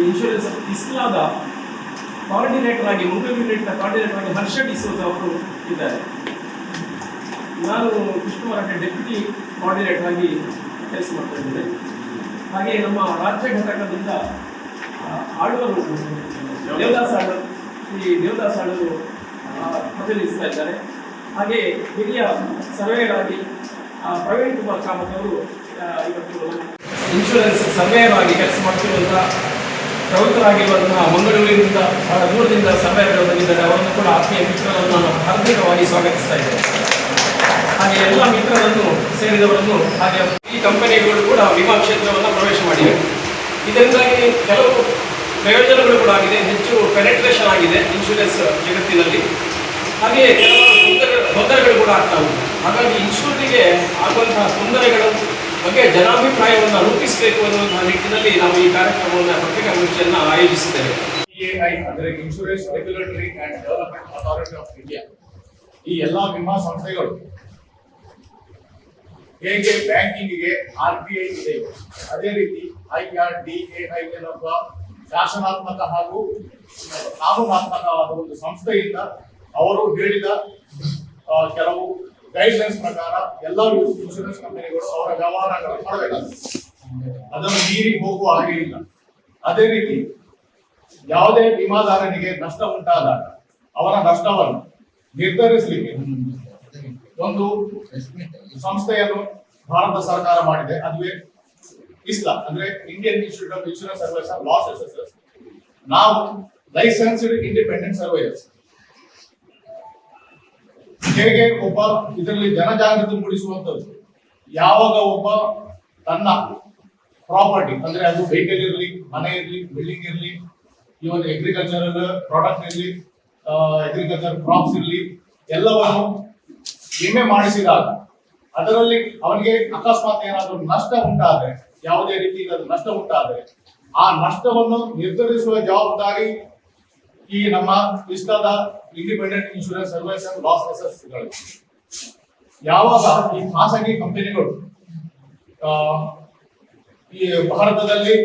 Insurance ಇಸ್ಲಾದ coordinator ಆಗಿ Mumbai ಯೂನಿಟ್ನ coordinator ಆಗಿ ಹರ್ಷ ಡಿಸೋಜ್ ಅವರು ಇದ್ದಾರೆ. ನಾನು ಕೃಷ್ಣವರಕ್ಕೆ ಡೆಪ್ಯೂಟಿ ಕೋಆರ್ಡಿನೇಟರ್ ಆಗಿ ಕೆಲಸ ಮಾಡ್ತಾ ಇದ್ದೇನೆ. ಹಾಗೆ ನಮ್ಮ ರಾಜ್ಯ ಘಟಕದಿಂದ ಆಡುವರು ದೇವದಾಸ್ ಆಳ್ವರು ಶ್ರೀ ದೇವದಾಸ್ ಆಳ್ವರು ಆ, ಪ್ರತಿನಿಧಿಸ್ತಾ ಇದ್ದಾರೆ. ಹಾಗೆ ಹಿರಿಯ ಸರ್ವೇಯರ್ ಆಗಿ ಪ್ರವೀಣ್ ಕುಮಾರ್ ಕಾಮತ್ ಅವರು ಇವತ್ತು ಇನ್ಶೂರೆನ್ಸ್ ಸರ್ವೇಯರ್ ಆಗಿ ಕೆಲಸ ಮಾಡ್ತಿರುವಂತಹ ಪ್ರವೃತ್ತರಾಗಿರುವಂತಹ ಮಂಗಳೂರಿನಿಂದ, ಬಹಳ ದೂರದಿಂದ ಸಭೆ ಬಂದಿದ್ದಾರೆ ಅವರನ್ನು ಕೂಡ ಆತ್ಮೀಯ ಮಿತ್ರರನ್ನು ನಾನು ಹಾರ್ದಿಕವಾಗಿ ಸ್ವಾಗತಿಸ್ತಾ ಹಾಗೆ ಎಲ್ಲ ಮಿತ್ರರನ್ನು ಸೇರಿದವರನ್ನು ಹಾಗೆ ಈ ಕಂಪನಿಗಳು ಕೂಡ ವಿಮಾ ಕ್ಷೇತ್ರವನ್ನು ಪ್ರವೇಶ ಮಾಡಿವೆ. ಇದರಿಂದಾಗಿ ಕೆಲವು ಪ್ರಯೋಜನಗಳು ಕೂಡ ಆಗಿದೆ. ಹೆಚ್ಚು ಪೆನೆಟ್ರೇಷನ್ ಆಗಿದೆ ಇನ್ಶೂರೆನ್ಸ್ ಜಗತ್ತಿನಲ್ಲಿ. ಹಾಗೆಯೇ ಕೆಲವು ತೊಂದರೆ, ತೊಂದರೆಗಳು ಕೂಡ ಆಗ್ತಾ ಹಾಗಾಗಿ ಇನ್ಶೂರಿಗೆ ಆಗುವಂತಹ ತೊಂದರೆಗಳ ಬಗ್ಗೆ ಜನಾಭಿಪ್ರಾಯವನ್ನು ರೂಪಿಸಬೇಕು ಅನ್ನುವಂತಹ ನಿಟ್ಟಿನಲ್ಲಿ ನಾವು ಈ ಕಾರ್ಯಕ್ರಮವನ್ನು ಪತ್ರಿಕಾಗೋಷ್ಠಿಯನ್ನು ಆಯೋಜಿಸಿದ್ದೇವೆ ಇಎಐ ಅಂದರೆ insurance regulatory and development authority of India ಈ ಎಲ್ಲಾ ವಿಮಾ ಸಂಸ್ಥೆಗಳು ಹೇಗೆ ಬ್ಯಾಂಕಿಂಗ್ಗೆ ಆರ್ ಬಿ ಐ ಇದೆ? ಅದೇ ರೀತಿ I R D A I ಎನ್ನುವ ಶಾಸನಾತ್ಮಕ ಹಾಗೂ ಕಾನೂನಾತ್ಮಕವಾದ ಒಂದು ಸಂಸ್ಥೆಯಿಂದ ಅವರು ಹೇಳಿದ ಕೆಲವು ಗೈಡ್ಲೈನ್ಸ್ ಪ್ರಕಾರ ಎಲ್ಲ ಇನ್ಶೂರೆನ್ಸ್ ಕಂಪನಿಗಳು ಅವರ ವ್ಯವಹಾರಗಳನ್ನು ಮಾಡಬೇಕಾಗುತ್ತೆ ಅದನ್ನು ಮೀರಿ ಹೋಗುವ ಹಾಗೆ ಇಲ್ಲ. ಅದೇ ರೀತಿ ಯಾವುದೇ ವಿಮಾದಾರನಿಗೆ ನಷ್ಟ ಉಂಟಾದಾಗ ಅವರ ನಷ್ಟವನ್ನು ನಿರ್ಧರಿಸಲಿಕ್ಕೆ ಒಂದು ಸಂಸ್ಥೆಯನ್ನು ಭಾರತ ಸರ್ಕಾರ ಮಾಡಿದೆ. ಅದುವೇ ಇಸ್ಲಾ, ಅಂದ್ರೆ Indian institute of insurance surveyors loss S ನಾವು ಲೈಸೆನ್ಸ್ಡ್ ಇಂಡಿಪೆಂಡೆಂಟ್ ಸರ್ವೇಯರ್ಸ್ ಹೇಗೆ ಒಬ್ಬ ಇದರಲ್ಲಿ ಜನಜಾಗೃತಿ ಮೂಡಿಸುವಂತದ್ದು ಯಾವಾಗ ಒಬ್ಬ ತನ್ನ ಪ್ರಾಪರ್ಟಿ ಅಂದ್ರೆ ಅದು ವೆಹಿಕಲ್ ಇರಲಿ, ಮನೆ ಇರಲಿ ಬಿಲ್ಡಿಂಗ್ ಇರಲಿ ಇವನ್ ಅಗ್ರಿಕಲ್ಚರಲ್ ಪ್ರಾಡಕ್ಟ್ ಇರಲಿ ಅಗ್ರಿಕಲ್ಚರ್ ಕ್ರಾಪ್ಸ್ ಇರಲಿ, ಎಲ್ಲವನ್ನು ವಿಮೆ ಮಾಡಿಸಿದಾಗ ಅದರಲ್ಲಿ ಅವನಿಗೆ ಅಕಸ್ಮಾತ್ ಏನಾದರೂ ನಷ್ಟ ಉಂಟಾದ್ರೆ, ಯಾವುದೇ ರೀತಿ ನಷ್ಟ ಉಂಟಾದ್ರೆ, ಆ ನಷ್ಟವನ್ನು ನಿರ್ಧರಿಸುವ ಜವಾಬ್ದಾರಿ ಈ ನಮ್ಮ ಇಷ್ಟದ independent insurance service and loss ಅಸೆಸ್ಗಳು ಯಾವಾಗ ಈ ಖಾಸಗಿ ಕಂಪನಿಗಳು ಈ ಭಾರತದಲ್ಲಿ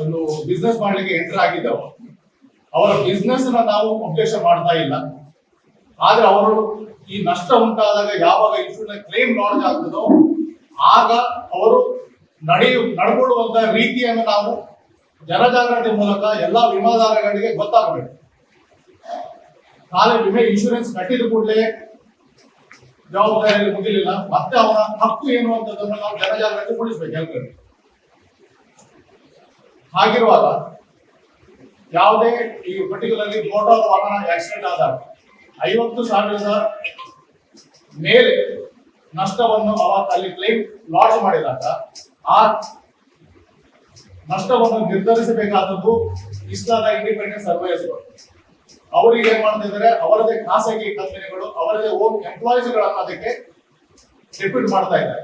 ಒಂದು ಬಿಸ್ನೆಸ್ ಮಾಡಲಿಕ್ಕೆ ಎಂಟರ್ ಆಗಿದ್ದಾವೆ, ಅವರ ಬಿಸ್ನೆಸ್ ನಾವು ಉದ್ದೇಶ ಮಾಡ್ತಾ ಇಲ್ಲ. ಆದ್ರೆ ಅವರು ಈ ನಷ್ಟ ಉಂಟಾದಾಗ ಯಾವಾಗ ಇನ್ಶೂರೆನ್ಸ್ ಕ್ಲೇಮ್ ಲಾಂಚ್ ಆಗ್ತದೋ, ಆಗ ಅವರು ನಡೆಯು, ನಡ್ಕೊಳ್ಳುವಂತ ರೀತಿಯನ್ನು ನಾವು ಜನಜಾಗೃತಿ ಮೂಲಕ ಎಲ್ಲಾ ವಿಮಾದಾರಗಳಿಗೆ ಗೊತ್ತಾಗಬೇಕು. ನಾಳೆ ವಿಮೆ ಇನ್ಶೂರೆನ್ಸ್ ಕಟ್ಟಿದ ಕೂಡಲೇ ಜವಾಬ್ದಾರಿಯಲ್ಲಿ ಮುಗಿಲಿಲ್ಲ. ಮತ್ತೆ ಅವನ ಹಕ್ಕು ಏನು ಅಂತದನ್ನು ನಾವು ಜನಜಾಗೃತಿ ಮೂಡಿಸ್ಬೇಕು ಎಲ್ಲರಿಗೂ ಹಾಗಿರುವಾಗ ಯಾವುದೇ ಈ ಪರ್ಟಿಕ್ಯುಲರ್ಲಿ ಮೋಟಾರ್ ವಾಹನ ಆಕ್ಸಿಡೆಂಟ್ ಆದಾಗ ಐವತ್ತು ಸಾವಿರದ ಮೇಲೆ ನಷ್ಟವನ್ನು ಅವತ್ತು ಅಲ್ಲಿ ಕ್ಲೈಮ್ ಲಾಡ್ಜ್ ಮಾಡಿದಾಗ ಆ ನಷ್ಟವನ್ನು ನಿರ್ಧರಿಸಬೇಕಾದದ್ದು ಇಸ್ಲಾದ ಇಂಡಿಪೆಂಡೆಂಟ್ ಸರ್ವೇಯರ್ಸ್ಗಳು ಅವರಿಗೆ ಏನ್ ಮಾಡ್ತಾ ಇದ್ದಾರೆ? ಅವರದೇ ಖಾಸಗಿ ಕಂಪನಿಗಳು, ಅವರದೇ ಓನ್ ಎಂಪ್ಲಾಯೀಸ್ಗಳನ್ನು ಅದಕ್ಕೆ ಡಿಪ್ಯೂಟ್ ಮಾಡ್ತಾ ಇದ್ದಾರೆ.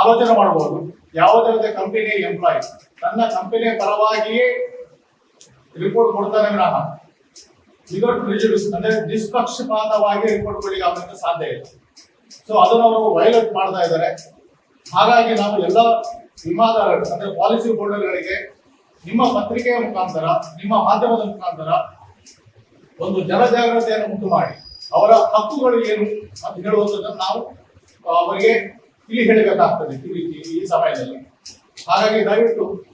ಆಲೋಚನೆ ಮಾಡಬಹುದು ಯಾವುದೇ ಕಂಪನಿ ಎಂಪ್ಲಾಯಿ ತನ್ನ ಕಂಪನಿಯ ಪರವಾಗಿಯೇ ರಿಪೋರ್ಟ್ ಕೊಡ್ತಾನೆ ವಿನಃ. ವಿದೌಟ್ ಪ್ರಿಜುಡಿಸ್ ಅಂದ್ರೆ ನಿಷ್ಪಕ್ಷಪಾತವಾಗಿ ರಿಪೋರ್ಟ್ ಕೊಡಲಿಕ್ಕೆ ಅವರಿಂದ ಸಾಧ್ಯ ಇಲ್ಲ. ಸೊ ಅದನ್ನು ಅವರು ವೈಲೇಟ್ ಮಾಡ್ತಾ ಇದ್ದಾರೆ. ಹಾಗಾಗಿ ನಾವು ಎಲ್ಲ ವಿಮಾದಾರರು ಅಂದ್ರೆ ಪಾಲಿಸಿ ಹೋಲ್ಡರ್ಗಳಿಗೆ ನಿಮ್ಮ ಪತ್ರಿಕೆಯ ಮುಖಾಂತರ, ನಿಮ್ಮ ಮಾಧ್ಯಮದ ಮುಖಾಂತರ ಒಂದು ಜನಜಾಗೃತಿಯನ್ನು ಉಂಟು ಮಾಡಿ. ಅವರ ಹಕ್ಕುಗಳು ಏನು ಅಂತ ಹೇಳುವಂಥದ್ದನ್ನು ನಾವು ಅವರಿಗೆ ತಿಳಿ ಹೇಳಬೇಕಾಗ್ತದೆ ಈ ಈ- ಈ ಸಮಯದಲ್ಲಿ. ಹಾಗಾಗಿ ದಯವಿಟ್ಟು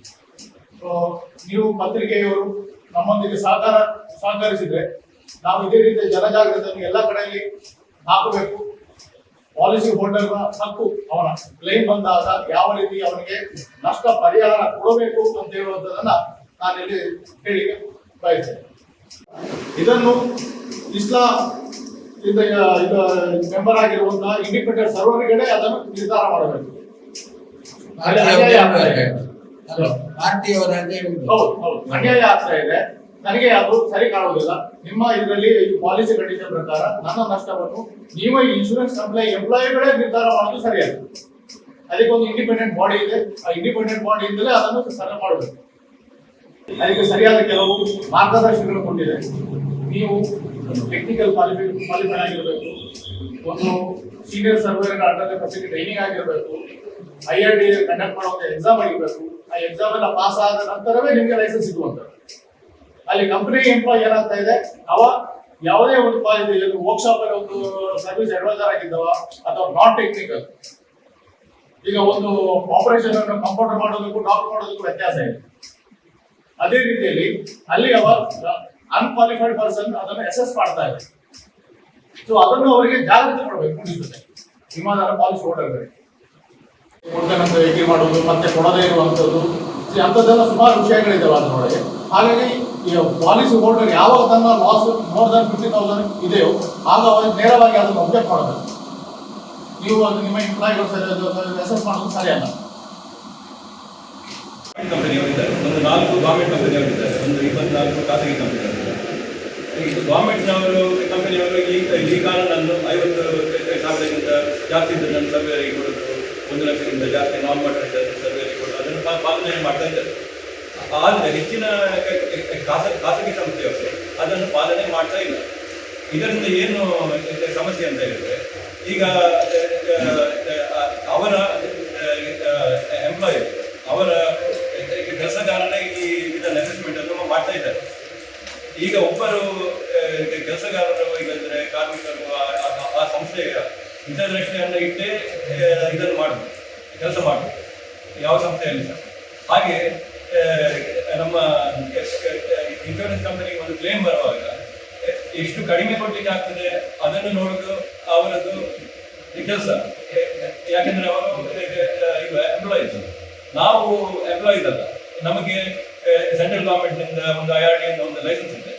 ನೀವು ಪತ್ರಿಕೆಯವರು ನಮ್ಮೊಂದಿಗೆ ಸಹಕಾರ, ಸಹಕರಿಸಿದ್ರೆ ನಾವು ಇದೇ ರೀತಿಯ ಜನಜಾಗೃತಿಯನ್ನು ಎಲ್ಲ ಕಡೆಯಲ್ಲಿ ಹಾಕಬೇಕು. ಪಾಲಿಸಿ ಹೋಲ್ಡರ್ನ ಹಕ್ಕು ಅವನ ಕ್ಲೈಮ್ ಬಂದಾಗ ಯಾವ ರೀತಿ ಅವನಿಗೆ ನಷ್ಟ ಪರಿಹಾರ ಕೊಡಬೇಕು ಅಂತ ಹೇಳುವಂತದನ್ನ ನಾನಿಲ್ಲಿ ಹೇಳಿ ಬಯಸ್ತೇನೆ. ಇದನ್ನು ಇಸ್ಲಾ ಮೆಂಬರ್ ಆಗಿರುವಂತಹ ಇಂಡಿಪೆಂಡೆಂಟ್ ಸರ್ವರ್ಗಳೇ ಅದನ್ನು ನಿರ್ಧಾರ ಮಾಡಬೇಕು. ಅನ್ಯಾಯ ಆಗ್ತಾ ಇದೆ. ನನಗೆ ಅದು ಸರಿ ಕಾಣುವುದಿಲ್ಲ. ನಿಮ್ಮ ಇದರಲ್ಲಿ ಪಾಲಿಸಿ ಕಂಡೀಷನ್ ಪ್ರಕಾರ ನನ್ನ ನಷ್ಟವನ್ನು ನೀವು ಇನ್ಶೂರೆನ್ಸ್ ಕಂಪ್ಲೈ ಎಂಪ್ಲಾಯಿಗಳೇ ನಿರ್ಧಾರ ಮಾಡೋದು ಸರಿಯಲ್ಲ. ಅದಕ್ಕೆ ಒಂದು ಇಂಡಿಪೆಂಡೆಂಟ್ ಬಾಡಿ ಇದೆ. ಆ ಇಂಡಿಪೆಂಡೆಂಟ್ ಬಾಡಿ ಇಂದಲೇ ಅದನ್ನು ಸರಿ ಮಾಡಬೇಕು ಅದಕ್ಕೆ ಸರಿಯಾದ ಕೆಲವು ಮಾರ್ಗದರ್ಶನಗಳು ಕೊಟ್ಟಿದೆ. ನೀವು ಟೆಕ್ನಿಕಲ್ ಕ್ವಾಲಿಫೈ ಕ್ವಾಲಿಫೈ ಆಗಿರಬೇಕು, ಒಂದು ಸೀನಿಯರ್ ಸರ್ವೇರ್ ಅಂಡರ್ ಟ್ರೈನಿಂಗ್ ಆಗಿರಬೇಕು ಐ ಆರ್ ಡಿ ಕಂಡಕ್ಟ್ ಮಾಡುವಂಥ ಎಕ್ಸಾಮ್ ಆಗಿರಬೇಕು, ಆ ಎಕ್ಸಾಮ್ ಎಲ್ಲ ಪಾಸ್ ಆದ ನಂತರವೇ ನಿಮಗೆ ಲೈಸೆನ್ಸ್ ಸಿಗುವಂತದ್ದು ಅಲ್ಲಿ ಕಂಪ್ನಿ ಎಂಪ್ಲಾಯ್ ಏನಾಗ್ತಾ ಇದೆ? ಅವ ಯಾವುದೇ ಒಂದು ವರ್ಕ್ಶಾಪ್ ಅಲ್ಲಿ ಒಂದು ಸರ್ವಿಸ್ ಅಡ್ವೈಸರ್ ಆಗಿದ್ದವ ಅಥವಾ ನಾನ್ ಟೆಕ್ನಿಕಲ್ ಈಗ ಒಂದು ಆಪರೇಷನ್ ಅನ್ನು ಕಂಪ್ಯೂಟರ್ ಮಾಡೋದಕ್ಕೂ ಡಾಕ್ಟರ್ ಮಾಡೋದಕ್ಕೂ ವ್ಯತ್ಯಾಸ ಇದೆ. ಅದೇ ರೀತಿಯಲ್ಲಿ ಅಲ್ಲಿ ಅವ ಅನ್ಕ್ವಾಲಿಫೈಡ್ ಪರ್ಸನ್ ಅದನ್ನು ಅಸೆಸ್ ಮಾಡ್ತಾ ಇದೆ. ಸೊ ಅದನ್ನು ಅವರಿಗೆ ಜಾಗೃತಿ ಮಾಡಬೇಕು ಮುಂದಿನ ವಿಮಾನ ಪಾಲಿಸಿ ಹೋಟೆಲ್ಗಳಿಗೆ ಮಾಡೋದು ಮತ್ತೆ ಕೊಡದೇ ಇರುವಂಥದ್ದು. ಈ ಅಂಥದ್ದೆಲ್ಲ ಸುಮಾರು ವಿಷಯಗಳಿದ್ದಾವೆ ಅದರೊಳಗೆ ಹಾಗಾಗಿ ಪಾಲಿಸಿ ಹೋಲ್ಡರ್ ಯಾವಾಗ ತನ್ನ loss more than fifty thousand ಇದೆಯೋ, ಆಗ ಅವರಿಗೆ ನೇರವಾಗಿ ಅದನ್ನು ಅಬ್ಜೆಕ್ಟ್ ಮಾಡಬೇಕು ನೀವು ಅದು ನಿಮ್ಮ ಎಂಪ್ಲಾಯಿಗಳು ಸರಿ ಅಸೆಸ್ ಮಾಡೋದು ಸರಿ ಅಲ್ಲ ಕಂಪನಿಯವರಿದ್ದಾರೆ ಒಂದು ನಾಲ್ಕು ಗೌರ್ಮೆಂಟ್ ಕಂಪನಿಯವರಿದ್ದಾರೆ ಒಂದು ಇಪ್ಪತ್ನಾಲ್ಕು ಖಾಸಗಿ ಕಂಪನಿಯವರಿದ್ದಾರೆ ಇದು ಗೌರ್ಮೆಂಟ್ನವರು ಕಂಪನಿಯವರು ಈ ಈ ಕಾರಣವನ್ನು ಐವತ್ತು ಸಾವಿರಕ್ಕಿಂತ ಜಾಸ್ತಿ ನನ್ನ ಸರ್ವೇರಿಗೆ ಕೊಡೋದು. ಒಂದು ಲಕ್ಷಕ್ಕಿಂತ ಜಾಸ್ತಿ ನಾನ್ ಮಾಡಿದ ಸರ್ವೇರಿಗೆ ಕೊಡೋದು. ಅದನ್ನು ಪಾಲನೆ ಮಾಡ್ತಾ ಇದ್ದಾರೆ. ಆದರೆ ಹೆಚ್ಚಿನ ಖಾಸ, ಖಾಸಗಿ ಸಂಸ್ಥೆಯವರು ಅದನ್ನು ಪಾಲನೆ ಮಾಡ್ತಾ ಇಲ್ಲ. ಇದರಿಂದ ಏನು ಸಮಸ್ಯೆ ಅಂತ ಹೇಳಿದ್ರೆ, ಈಗ ಅವರ ಎಂಪ್ಲಾಯಿ ಅವರ ಕೆಲಸಗಾರನೇ ಈ ಇದನ್ನು ಅಸೆಸ್ಮೆಂಟ್ ಅನ್ನು ಮಾಡ್ತಾ ಇದ್ದಾರೆ. ಈಗ ಒಬ್ಬರು ಕೆಲಸಗಾರರು, ಈಗಂದ್ರೆ ಕಾರ್ಮಿಕರು, ಆ- ಸಂಸ್ಥೆಯ ಹಿತದೃಷ್ಟಿಯನ್ನು ಇಟ್ಟೇ ಇದನ್ನು ಮಾಡಬೇಕು, ಕೆಲಸ ಮಾಡಬೇಕು, ಯಾವ ಸಂಸ್ಥೆಯಲ್ಲಿ ಸಹ. ಹಾಗೆ ಇನ್ಶೂರೆನ್ಸ್ ಕಂಪನಿಗೆ ಒಂದು ಕ್ಲೇಮ್ ಬರುವಾಗ, ಎಷ್ಟು ಕಡಿಮೆ ಕೊಡ್ಲಿಕ್ಕೆ ಆಗ್ತದೆ ಅದನ್ನು ನೋಡುದು ಅವರದ್ದು ಕೆಲಸ ಯಾಕಂದ್ರೆ ಅವರು ಎಂಪ್ಲಾಯೀಸ್ ನಾವು ಎಂಪ್ಲಾಯೀಸ್ ಅಲ್ಲ. ನಮಗೆ ಸೆಂಟ್ರಲ್ ಗವರ್ಮೆಂಟ್ನಿಂದ ಒಂದು ಐ ಆರ್ ಡಿ ಒಂದು ಲೈಸೆನ್ಸ್ ಇದೆ.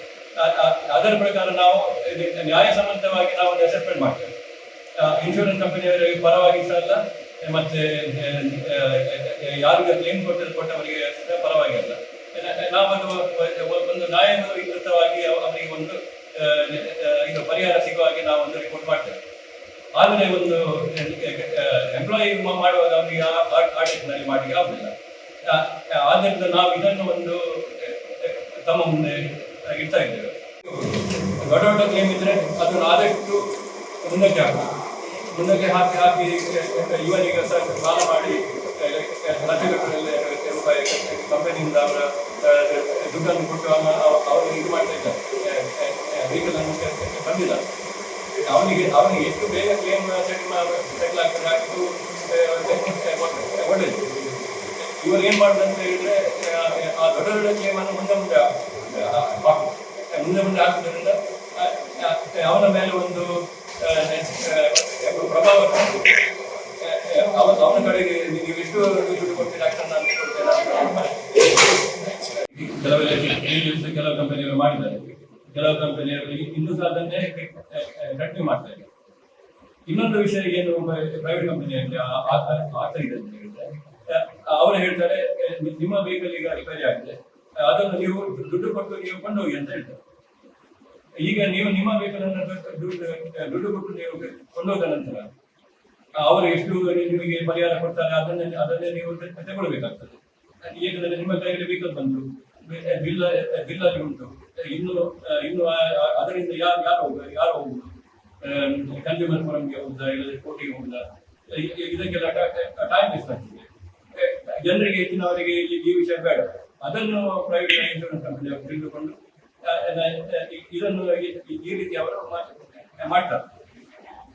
ಅದರ ಪ್ರಕಾರ ನಾವು ನ್ಯಾಯ ನ್ಯಾಯಸಮ್ಮತವಾಗಿ ನಾವು ಅಸೆಸ್ಮೆಂಟ್ ಮಾಡ್ತೇವೆ. ಇನ್ಶೂರೆನ್ಸ್ ಕಂಪನಿಯವರಿಗೆ ಪರವಾಗಿ ಸಹ ಅಲ್ಲ, ಮತ್ತೆ ಯಾರಿಗೆ ಕ್ಲೇಮ್ ಕೊಟ್ಟ, ಕೊಟ್ಟವರಿಗೆ ಪರವಾಗಿ ಅಲ್ಲ. ನ- ನಾವು ಅದು ಒಂದು ನ್ಯಾಯಯುತವಾಗಿ ಅವ- ಅವರಿಗೆ ಒಂದು ಇದು ಪರಿಹಾರ ಸಿಗುವ ಹಾಗೆ ನಾವು ಒಂದು ರಿಪೋರ್ಟ್ ಮಾಡ್ತೇವೆ. ಆದರೆ ಒಂದು ಎಂಪ್ಲಾಯಿ ಮಾಡುವಾಗ ಅವರಿಗೆ ಆಡಿಟ್ನಲ್ಲಿ ಮಾಡಲಿಕ್ಕೆ ಆಗುದಿಲ್ಲ. ಆ, ಆದ್ದರಿಂದ ನಾವು ಇದನ್ನು ಒಂದು ತಮ್ಮ ಮುಂದೆ ಇಡ್ತಾ ಇದ್ದೇವೆ. ದೊಡ್ಡ ದೊಡ್ಡ ಕ್ಲೇಮ್ ಇದ್ರೆ ಅದನ್ನು ಆದಷ್ಟು ಮುಂದಕ್ಕೆ ಹಾಕಿ ಮುಂದಕ್ಕೆ ಹಾಕಿ ಹಾಕಿ ಇವರಿಗೆ ಸಹ ಸಾಲ ಮಾಡಿ ಲಕ್ಷಗಟ್ಟಲೆ ರೂಪಾಯಿ ಕಂಪನಿಯಿಂದ ಅವರ ದುಡ್ಡನ್ನು ಕೊಟ್ಟು ಅವ- ಅವ- ಅವರು ಇದು ಮಾಡ್ತಾ ಇದ್ದಾರೆ. ವೆಹಿಕಲ್ ಅನ್ನು ಬಂದಿಲ್ಲ ಅವನಿಗೆ ಅವನಿಗೆ ಎಷ್ಟು ಬೇಗ ಕ್ಲೇಮ್ ಸೆಟಲ್ ಸೆಟಲ್ ಆಗ್ತದೆ ಅಷ್ಟು ಆ, ಒಳ್ಳೆಯದು ಇವರು ಏನು ಮಾಡುದು ಅಂತ ಹೇಳಿದ್ರೆ ಆ, ದೊಡ್ಡ ದೊಡ್ಡ ಕ್ಲೇಮ್ ಅನ್ನು ಮುಂದೆ ಮುಂದೆ ಹಾಕುದು. ಮುಂದೆ ಮುಂದೆ ಹಾಕುವುದರಿಂದ ಅವನ ಮೇಲೆ ಒಂದು ಪ್ರಭಾವ ಅವನ ಅವನ ಕಡೆಗೆ ನೀವು ಎಷ್ಟು ದುಡ್ಡು ಕೊಡ್ತೀರಾ? ಮಾಡ್ತಾರೆ. ಕೆಲವೆಲ್ಲ ಕೆಲವು ಕಂಪನಿಗಳು ಮಾಡಿದ್ದಾರೆ. ಕೆಲವು ಕಂಪನಿಯವರು ಇನ್ನೂ ಸಹ ಅದನ್ನೇ ಕಂಟಿನ್ಯೂ ಮಾಡ್ತಾ ಇದ್ದಾರೆ. ಇನ್ನೊಂದು ವಿಷಯ ಏನು ಪ್ರೈವೇಟ್ ಕಂಪನಿಯಲ್ಲಿ ಆಗ್ತಾ ಇದೆ ಅಂತ ಹೇಳಿದ್ರೆ ಆ, ಅವರು ಹೇಳ್ತಾರೆ ನಿಮ್ಮ ವೆಹಿಕಲ್ ಈಗ ರಿಪೇರಿ ಆಗಿದೆ. ಅದನ್ನು ನೀವು ದುಡ್ಡು ಕೊಟ್ಟು ನೀವು ಕೊಂಡೋಗಿ ಅಂತ ಹೇಳ್ತಾರೆ. ಈಗ ನೀವು ನಿಮ್ಮ ವೆಹಿಕಲ್ ಅನ್ನು ದುಡ್ಡು ದುಡ್ಡು ಕೊಟ್ಟು ನೀವು ಕೊಂಡೋದ ನಂತರ ಅವರು ಎಷ್ಟು ನಿಮಗೆ ಪರಿಹಾರ ಕೊಡ್ತಾರೆ, ಅದನ್ನೇ ಅದನ್ನೇ ನೀವು ತಗೊಳ್ಬೇಕಾಗ್ತದೆ ಏಕೆಂದರೆ ನಿಮ್ಮ ಕೈಯಲ್ಲಿ ವೆಹಿಕಲ್ ಬಂತು ಬಿಲ್ ಬಿಲ್ ಅಲ್ಲಿ ಉಂಟು. ಇನ್ನು ಇನ್ನು ಅದರಿಂದ ಯಾರು ಯಾರು ಯಾರು ಹೋಗುದು ಕನ್ಸ್ಯೂಮರ್ ಫೋರಂಗೆ ಹೋಗುದಾ ಇಲ್ಲದೆ ಕೋರ್ಟಿಗೆ ಹೋಗುದಾ? ಇದಕ್ಕೆಲ್ಲ ಟೈಮ್ ವೇಸ್ಟ್ ಆಗ್ತದೆ. ಜನರಿಗೆ ಹೆಚ್ಚಿನವರಿಗೆ ಈ ವಿಷಯ ಬೇಡ. ಅದನ್ನು ಪ್ರೈವೇಟ್ ಇನ್ಶೂರೆನ್ಸ್ ಕಂಪನಿ ಅವರು ತಿಳಿದುಕೊಂಡು ಇದನ್ನು ಈ- ರೀತಿ ಅವರು ಮಾಡ್ತಾರೆ.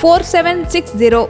four seven six zero